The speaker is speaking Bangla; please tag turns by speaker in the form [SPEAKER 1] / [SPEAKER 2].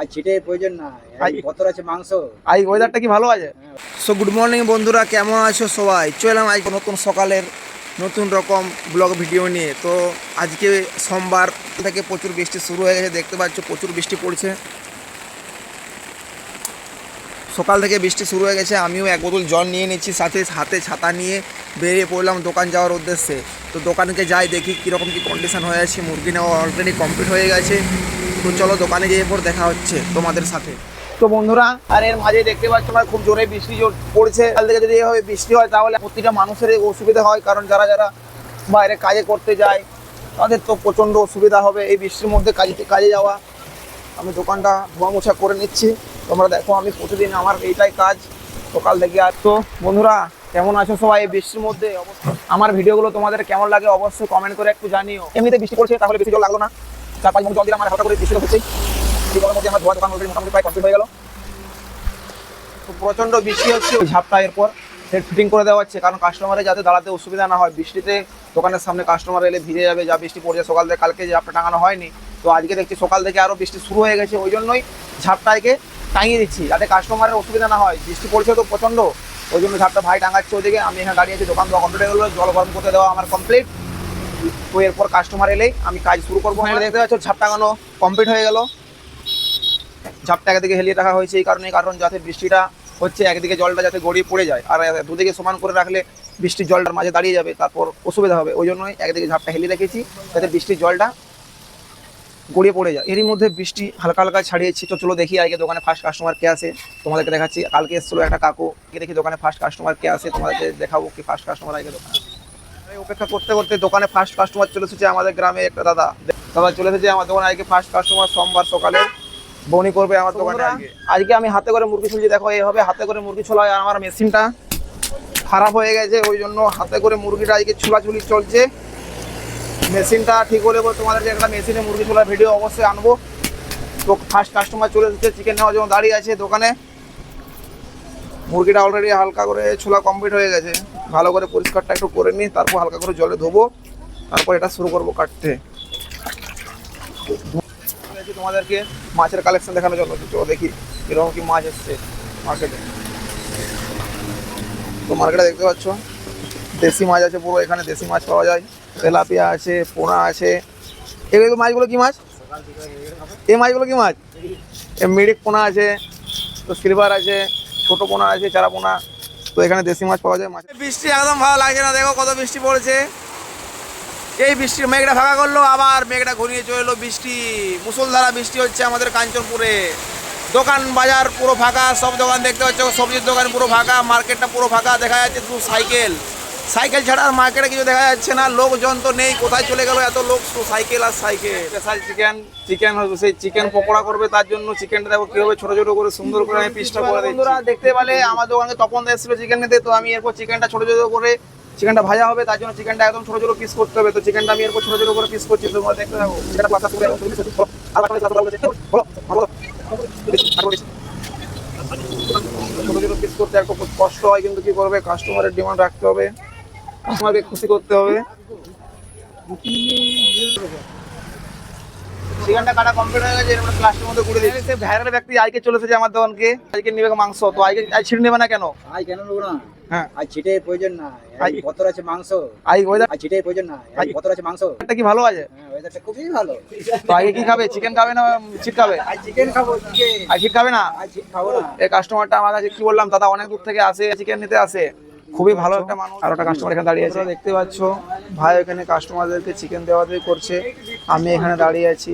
[SPEAKER 1] আর ছিটে প্রয়োজন না। ভতর আছে মাংস।
[SPEAKER 2] আজ ওয়েদারটা কি ভালো আছে? সো গুড মর্নিং বন্ধুরা কেমন আছো সবাই? চলাম আজ নতুন সকালের নতুন রকম ব্লগ ভিডিও নিয়ে। তো আজকে সোমবার থেকে প্রচুর বৃষ্টি শুরু হয়ে গেছে দেখতে পাচ্ছ প্রচুর বৃষ্টি পড়ছে। সকাল থেকে বৃষ্টি শুরু হয়ে গেছে, আমিও এক বোতল জল নিয়ে নিচ্ছি, সাথে হাতে ছাতা নিয়ে বেরিয়ে পড়লাম দোকান যাওয়ার উদ্দেশ্যে। তো দোকানকে যাই দেখি কীরকম কী কন্ডিশন হয়ে আছে, মুরগি নেওয়া অলরেডি কমপ্লিট হয়ে গেছে। তো চলো দোকানে গিয়ে পর দেখা হচ্ছে তোমাদের সাথে। তো বন্ধুরা, আর এর মাঝে দেখতে পাচ্ছ আমরা খুব জোরে বৃষ্টি জোর পড়ছে। কাল থেকে যদি এভাবে বৃষ্টি হয়, তাহলে প্রতিটা মানুষের অসুবিধা হয়, কারণ যারা যারা বাইরে কাজে করতে যায়, তাদের তো প্রচণ্ড অসুবিধা হবে এই বৃষ্টির মধ্যে কাজে কাজে যাওয়া। আমি দোকানটা ধোয়া মোছা করে নিচ্ছি। তোমরা দেখো আমি প্রতিদিন আমার এইটাই কাজ। সকাল থেকে আর তো বন্ধুরা, কেমন আছো সবাই? বৃষ্টির মধ্যে আমার ভিডিওগুলো তোমাদের কেমন লাগে অবশ্যই কমেন্ট করে একটু জানিও। এমনিতে বৃষ্টি পড়ছে, তাহলে বেশি জল লাগল না। চার পাঁচ মিনিট জল দিলাম আমার হালকা করে বৃষ্টি এই জলের মধ্যে আমার ধোয়া দোকান মোটামুটি প্রায় কমপ্লিট হয়ে গেল। প্রচণ্ড বৃষ্টি হচ্ছে ওই ঝাপটা এরপর। সেট ফিটিং করে দেওয়া হচ্ছে, কারণ কাস্টমারের যাতে দাঁড়াতে অসুবিধা না হয়। বৃষ্টিতে দোকানের সামনে কাস্টমার এলে ভিজে যাবে, যা বৃষ্টি পড়ছে সকাল থেকে কালকে যে ঝাপটা টাঙানো হয়নি। তো আজকে দেখছি সকাল থেকে আরও বৃষ্টি শুরু হয়ে গেছে ওই জন্যই ঝাপটাকে টাঙিয়ে দিচ্ছি যাতে কাস্টমারের অসুবিধা না হয়। বৃষ্টি পড়ছে তো প্রচণ্ড ওই জন্য ঝাপটা ভাই টাঙাচ্ছে ওদিকে আমি এখানে দাঁড়িয়ে আছি দোকান দেওয়া কমপ্লিট হয়ে গেলো জল গরম করতে দেওয়া আমার কমপ্লিট তো এরপর কাস্টমার এলেই আমি কাজ শুরু করব। এখানে দেখতে পাচ্ছ ঝাপ টাঙানো কমপ্লিট হয়ে গেল। ঝাপটা একদিকে হেলিয়ে রাখা হয়েছে এই কারণে কারণ যাতে বৃষ্টিটা হচ্ছে একদিকে জলটা যাতে গড়িয়ে পড়ে যায় আর দুদিকে সমান করে রাখলে বৃষ্টির জলটার মাঝে দাঁড়িয়ে যাবে তারপর অসুবিধা হবে ওই জন্যই একদিকে ঝাপটা হেলিয়ে রেখেছি যাতে বৃষ্টির জলটা গড়িয়ে পড়ে যায়। এরই মধ্যে বৃষ্টি হালকা হালকা ছাড়িয়েছি। তো চলো দেখি আজকে দোকানে ফার্স্ট কাস্টমার কে আসে তোমাদেরকে দেখাচ্ছি। কালকে এসেছিল একটা কাকু কে দেখি দোকানে ফার্স্ট কাস্টমার কে আসে তোমাদেরকে দেখাবো কি ফার্স্ট কাস্টমার আজকে দোকানে। অপেক্ষা করতে করতে দোকানে ফার্স্ট কাস্টমার চলে এসেছে আমাদের গ্রামে একটা দাদা। দাদা চলে এসেছে আমার দোকানে আজকে ফার্স্ট কাস্টমার সোমবার সকালে। বনি করবে আমার দোকানে আজকে। আজকে আমি হাতে করে মুরগি ছুলছি দেখো এইভাবে হাতে করে মুরগি ছোলা হয় আমার মেশিনটা। খারাপ হয়ে গেছে ওই জন্য হাতে করে মুরগিটা আজকে ছুলাছুলি চলছে। মেশিনটা ঠিক হলে পরে তোমাদেরকে একটা মেশিনে মুরগি ছোলার ভিডিও অবশ্যই আনব। তো ফার্স্ট কাস্টমার চলে এসেছে চিকেন নেওয়ার জন্য দাঁড়িয়ে আছে দোকানে। মুরগিটা অলরেডি হালকা করে ছোলা কমপ্লিট হয়ে গেছে। ভালো করে পরিষ্কারটা একটু করে নিই তারপর হালকা করে জলে ধোবো। তারপর এটা শুরু করব কাটতে। তোমাদেরকে মাছের কালেকশন দেখানোর জন্য। চলো দেখি এরকম কি মাছ এসছে মার্কেটে তো মার্কেটে দেখতে পাচ্ছ দেশি মাছ আছে পুরো, এখানে দেশি মাছ পাওয়া যায়। তেলাপিয়া আছে, পোনা আছে। এগুলো মাছগুলো কি মাছ? এই মাছগুলো কি মাছ? মিরিক পোনা আছে, তো সিলভার আছে, ছোট পোনা আছে, চারা পোনা। তো এখানে দেশি মাছ পাওয়া যায়, মাছ বৃষ্টি একদম ভালো লাগছে না, দেখো কত বৃষ্টি পড়েছে। এই বৃষ্টির মেঘটা ফাঁকা করল, আবার মেঘটা ঘুরিয়ে চলে এলো বৃষ্টি। মুসলধারা বৃষ্টি হচ্ছে আমাদের কাঞ্চনপুরে। দোকান বাজার পুরো ফাঁকা, সব দোকান দেখতে পাচ্ছ, সবজির দোকান পুরো ফাঁকা, মার্কেটটা পুরো ফাঁকা, দেখা যাচ্ছে শুধু সাইকেল। সাইকেল ছাড়া আর মার্কেটে কিছু দেখা যাচ্ছে না। লোকজন তো নেই কোথায় চলে গেল এত লোক? সাইকেল আর সাইকেল। স্পেশাল চিকেন চিকেন সেই চিকেন পকোড়া করবে তার জন্য চিকেনটা দেখো কীভাবে ছোট ছোট করে সুন্দর করে আমি পিসটা করে দিচ্ছি। বন্ধুরা দেখতে পেলে আমার দোকানে তপন দা এসেছিল চিকেন নিতে তো আমি এরপর চিকেনটা ছোট ছোট করে চিকেনটা ভাজা হবে তার জন্য চিকেনটা একদম ছোট ছোট পিস করতে হবে। তো চিকেনটা আমি এরপর ছোট ছোট করে পিস করছি তোমরা দেখতে থাকো। চিকেনটা পাতা করে ছোট ছোট পিস করতে একটু কষ্ট হয় কিন্তু কি করবে? কাস্টমারের ডিমান্ড রাখতে হবে। কাস্টমারকে খুশি করতে হবে। কাটা কমপ্লিট হয়ে গেছে মধ্যে দিয়েছে সে ভাইরাল ব্যক্তি আজকে চলে এসেছে আমার দোকানকে। আজকে নিবে মাংস তো আজকে আজ ছিঁড়ে নেবে না কেন?
[SPEAKER 1] আই কেন নেব না?
[SPEAKER 2] হ্যাঁ।
[SPEAKER 1] আর ছিটে প্রয়োজন না
[SPEAKER 2] আই-
[SPEAKER 1] ভতর আছে মাংস।
[SPEAKER 2] আজ ওয়েদার
[SPEAKER 1] ছিটে প্রয়োজন না ভতর আছে মাংস।
[SPEAKER 2] একটা কি ভালো আছে?
[SPEAKER 1] হ্যাঁ ওয়েদারটা খুবই ভালো।
[SPEAKER 2] তো আগে কি খাবে? চিকেন খাবে না চিট খাবে?
[SPEAKER 1] আর চিকেন খাব চিকেন
[SPEAKER 2] আর চিট খাবে না?
[SPEAKER 1] খাব না।
[SPEAKER 2] এই কাস্টমারটা আমার কাছে কি বললাম দাদা অনেক দূর থেকে আসে চিকেন নিতে আসে। খুবই ভালো একটা মানুষ আর একটা কাস্টমার এখানে দাঁড়িয়ে আছে। দেখতে পাচ্ছ ভাই এখানে কাস্টমারদেরকে চিকেন দেওয়া দেওয়ি করছে। আমি এখানে দাঁড়িয়ে আছি।